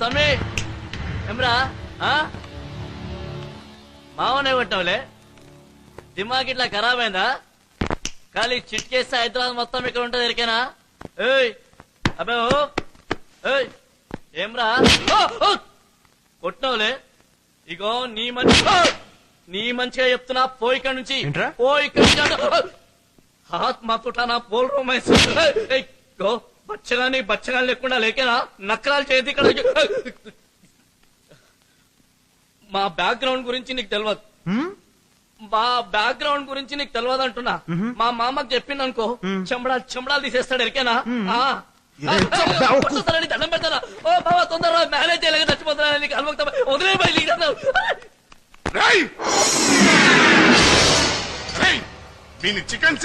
తమ్మి ఏమ్రా ఆ? మావనే కొట్టావులే దిమాగ్ ఇట్లా ఖరాబ్ అయిందా ఖాళీ చిట్కేస్తే హైదరాబాద్ మొత్తం ఇక్కడ ఉంటుంది ఎరికేనా ఏయ్ అబ్బే ఏయ్ ఏమ్రా! కొట్టినావులే ఇగో నీ మంచి! నీ మంచిగా చెప్తున్నా పోయి ఇక్కడ నుంచి ఏంట్రా? పోయి ఇక్కడ నుంచి! హాత్ మాతుటానా పోల్ రోమైస్ గో బచ్చగాని బచ్చగాని లేకుండా లేకేనా? నక్కరాలు చేతి ఇక్కడ మా బ్యాక్గ్రౌండ్ గురించి నీకు తెలియదు? మా బ్యాక్గ్రౌండ్ గురించి నీకు తెలియదు అంటున్నా. మా మామకు చెప్పింది అనుకో చెంబడాలు చెంబడాలు తీసేస్తాడు ఎరికేనా? దండం పెడతారా ఓ బాబా తొందరగా మేనేజ్ చేయలేక చచ్చిపోతున్నా నీకు అలవక్త వదిలే బయలు చికెన్